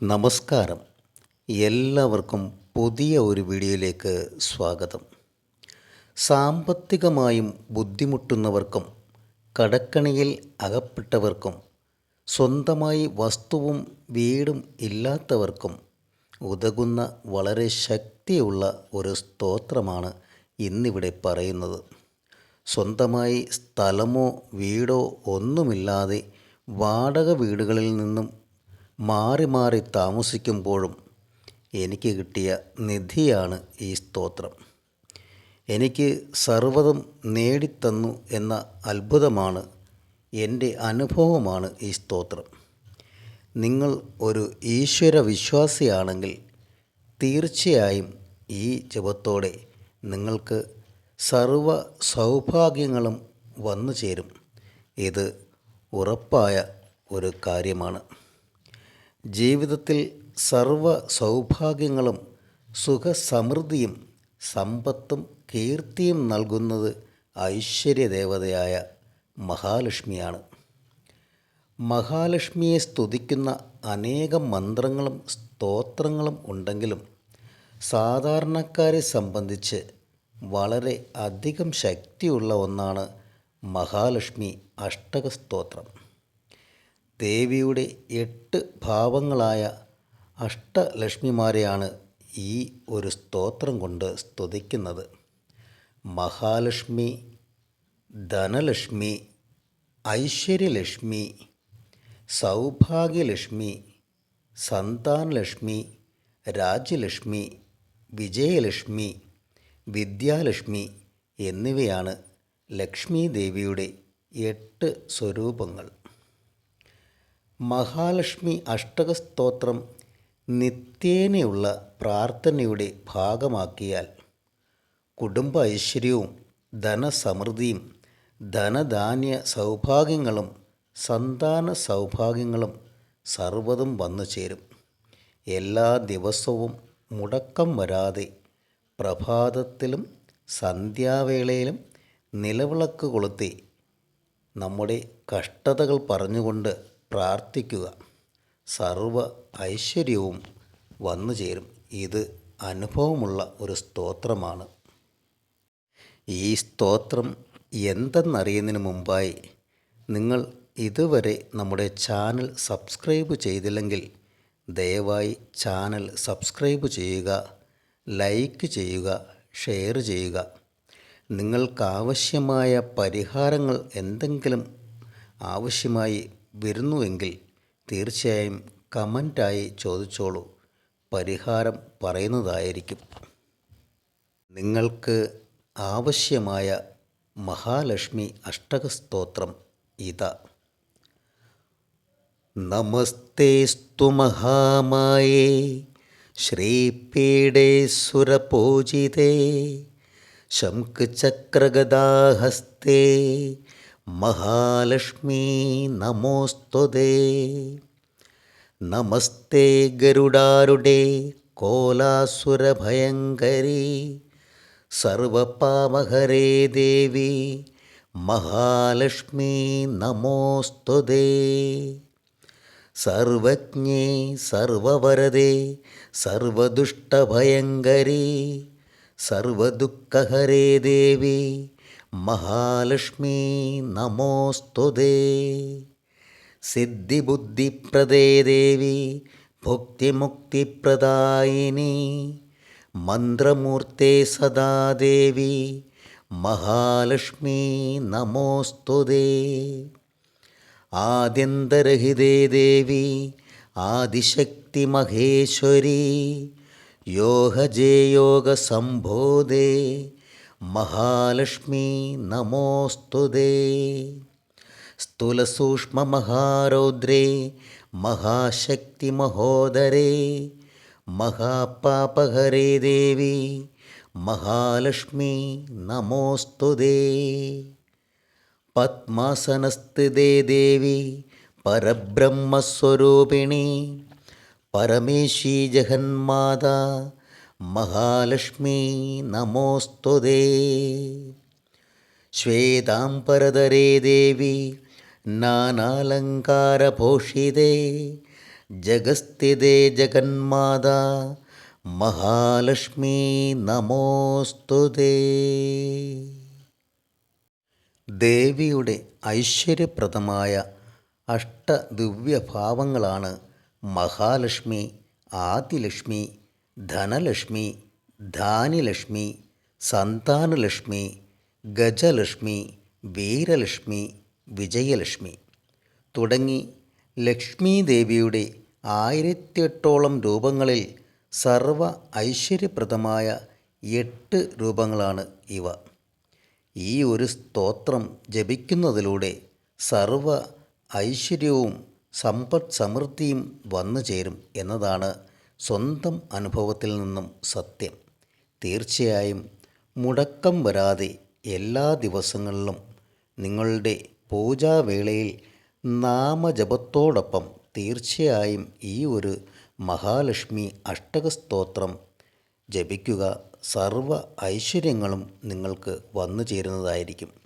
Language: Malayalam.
നമസ്കാരം. എല്ലാവർക്കും പുതിയ ഒരു വീഡിയോയിലേക്ക് സ്വാഗതം. സാമ്പത്തികമായും ബുദ്ധിമുട്ടുന്നവർക്കും കടക്കണിയിൽ അകപ്പെട്ടവർക്കും സ്വന്തമായി വസ്തുവും വീടും ഇല്ലാത്തവർക്കും ഉതകുന്ന വളരെ ശക്തിയുള്ള ഒരു സ്തോത്രമാണ് ഇന്നിവിടെ പറയുന്നത്. സ്വന്തമായി സ്ഥലമോ വീടോ ഒന്നുമില്ലാതെ വാടക വീടുകളിൽ നിന്നും മാറി മാറി താമസിക്കുമ്പോഴും എനിക്ക് കിട്ടിയ നിധിയാണ് ഈ സ്തോത്രം. എനിക്ക് സർവതും നേടിത്തന്നു എന്ന അത്ഭുതമാണ് എന്റെ അനുഭവമാണ് ഈ സ്തോത്രം. നിങ്ങൾ ഒരു ഈശ്വര വിശ്വാസിയാണെങ്കിൽ തീർച്ചയായും ഈ ജപത്തോടെ നിങ്ങൾക്ക് സർവ സൗഭാഗ്യങ്ങളും വന്നു ചേരും ഇത് ഉറപ്പായ ഒരു കാര്യമാണ്. ജീവിതത്തിൽ സർവ സൗഭാഗ്യങ്ങളും സുഖസമൃദ്ധിയും സമ്പത്തും കീർത്തിയും നൽകുന്നത് ഐശ്വര്യദേവതയായ മഹാലക്ഷ്മിയാണ്. മഹാലക്ഷ്മിയെ സ്തുതിക്കുന്ന അനേകം മന്ത്രങ്ങളും സ്തോത്രങ്ങളും ഉണ്ടെങ്കിലും സാധാരണക്കാരെ സംബന്ധിച്ച് വളരെ അധികം ശക്തിയുള്ള ഒന്നാണ് മഹാലക്ഷ്മി അഷ്ടക സ്തോത്രം ദേവിയുടെ എട്ട് ഭാവങ്ങളായ അഷ്ടലക്ഷ്മിമാരെയാണ് ഈ ഒരു സ്തോത്രം കൊണ്ട് സ്തുതിക്കുന്നത്. മഹാലക്ഷ്മി ധനലക്ഷ്മി ഐശ്വര്യലക്ഷ്മി സൗഭാഗ്യലക്ഷ്മി സന്താനലക്ഷ്മി രാജ്യലക്ഷ്മി വിജയലക്ഷ്മി വിദ്യാലക്ഷ്മി എന്നിവയാണ് ലക്ഷ്മി ദേവിയുടെ എട്ട് സ്വരൂപങ്ങൾ. മഹാലക്ഷ്മി അഷ്ടകസ്തോത്രം നിത്യേനയുള്ള പ്രാർത്ഥനയുടെ ഭാഗമാക്കിയാൽ കുടുംബ ഐശ്വര്യവും ധനസമൃദ്ധിയും ധനധാന്യ സൗഭാഗ്യങ്ങളും സന്താന സൗഭാഗ്യങ്ങളും സർവതും വന്നു ചേരും. എല്ലാ ദിവസവും മുടക്കം വരാതെ പ്രഭാതത്തിലും സന്ധ്യാവേളയിലും നിലവിളക്ക് കൊളുത്തി നമ്മുടെ കഷ്ടതകൾ പറഞ്ഞുകൊണ്ട് പ്രാർത്ഥിക്കുക. സർവ ഐശ്വര്യവും വന്നു ചേരും. ഇത് അനുഭവമുള്ള ഒരു സ്തോത്രമാണ്. ഈ സ്തോത്രം എന്തെന്നറിയുന്നതിന് മുമ്പായി നിങ്ങൾ ഇതുവരെ നമ്മുടെ ചാനൽ സബ്സ്ക്രൈബ് ചെയ്തില്ലെങ്കിൽ ദയവായി ചാനൽ സബ്സ്ക്രൈബ് ചെയ്യുക ലൈക്ക് ചെയ്യുക ഷെയർ ചെയ്യുക. നിങ്ങൾക്കാവശ്യമായ പരിഹാരങ്ങൾ എന്തെങ്കിലും ആവശ്യമായി വരുന്നുവെങ്കിൽ തീർച്ചയായും കമന്റായി ചോദിച്ചോളൂ. പരിഹാരം പറയുന്നതായിരിക്കും. നിങ്ങൾക്ക് ആവശ്യമായ മഹാലക്ഷ്മി അഷ്ടകസ്തോത്രം ഇതാ. നമസ്തേസ്തു മഹാമായേ ശ്രീപീഡേ സുരപൂജിതേ ശംഖചക്രഗദാഹസ്തേ മഹാലക്ഷ്മീ നമോസ്തുതേ നമസ്തേ ഗരുഡാരുടെ കോലാസുരഭയങ്കരി സർവപാമഹരേ ദേവി മഹാലക്ഷ്മീ നമോസ്തുതേ സർവജ്ഞേ സർവവരദേ സർവദുഷ്ടഭയങ്കരി. സർവദുഃഖഹരേ ദേവി മഹാലക്ഷ്മീ നമോസ്തുതേ സിദ്ധിബുദ്ധിപ്രദേ ദേവി ഭുക്തിമുക്തിപ്രദായിനി. മന്ത്രമൂർത്തേ സദാ ദേവി മഹാലക്ഷ്മി നമോസ്തുതേ ആദ്യന്തരഹിതേ ദേവി ആദിശക്തി മഹേശ്വരി യോഗജേയോഗസംബോധേ മഹാലക്ഷ്മീ നമോസ്തുതേ സ്ഥൂലസൂക്ഷ്മമഹാരൗദ്രേ മഹാശക്തിമഹോദരേ. മഹാപാപഹരേ ദേവി മഹാലക്ഷ്മി നമോസ്തുതേ പത്മാസനസ്ഥിതേ ദേവി പരബ്രഹ്മസ്വരൂപിണി പരമേശി ജഗന്മാതാ മഹാലക്ഷ്മീ നമോസ്തുതേ ശ്വേതാംബരധരേ ദേവി നാനാലങ്കാരഭൂഷിതേ ജഗസ്ഥിതേ ജഗന്മാതാ മഹാലക്ഷ്മി നമോസ്തുതേ ദേവിയുടെ ഐശ്വര്യപ്രദമായ അഷ്ടദിവ്യഭാവങ്ങളാണ് മഹാലക്ഷ്മി ആദിലക്ഷ്മി ധനലക്ഷ്മി ധാന്യലക്ഷ്മി സന്താനലക്ഷ്മി ഗജലക്ഷ്മി വീരലക്ഷ്മി വിജയലക്ഷ്മി. തുടങ്ങി ലക്ഷ്മീദേവിയുടെ ആയിരത്തിയെട്ടോളം രൂപങ്ങളിൽ സർവ ഐശ്വര്യപ്രദമായ എട്ട് രൂപങ്ങളാണ് ഇവ. ഈ ഒരു സ്തോത്രം ജപിക്കുന്നതിലൂടെ സർവ ഐശ്വര്യവും സമ്പദ് സമൃദ്ധിയും വന്നു ചേരും എന്നതാണ് സ്വന്തം അനുഭവത്തിൽ നിന്നും സത്യം. തീർച്ചയായും മുടക്കം വരാതെ എല്ലാ ദിവസങ്ങളിലും നിങ്ങളുടെ പൂജാവേളയിൽ നാമജപത്തോടൊപ്പം തീർച്ചയായും ഈ ഒരു മഹാലക്ഷ്മി അഷ്ടകസ്തോത്രം ജപിക്കുക. സർവ ഐശ്വര്യങ്ങളും നിങ്ങൾക്ക് വന്നു ചേരുന്നതായിരിക്കും